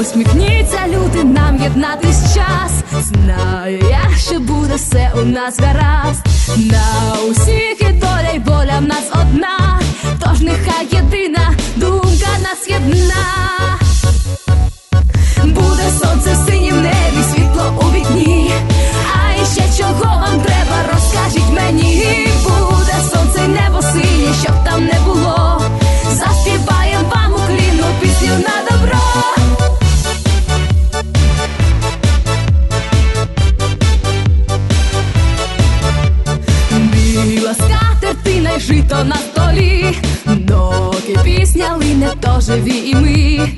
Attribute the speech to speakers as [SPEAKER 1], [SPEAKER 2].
[SPEAKER 1] Усміхніться, люди, нам єднатись час. Знаю я, що буде все у нас гаразд. На усіх і доля й воля в нас одна. Тож нехай єдина думка нас єдна. Жито на столі, доки пісня лине, то живі і ми.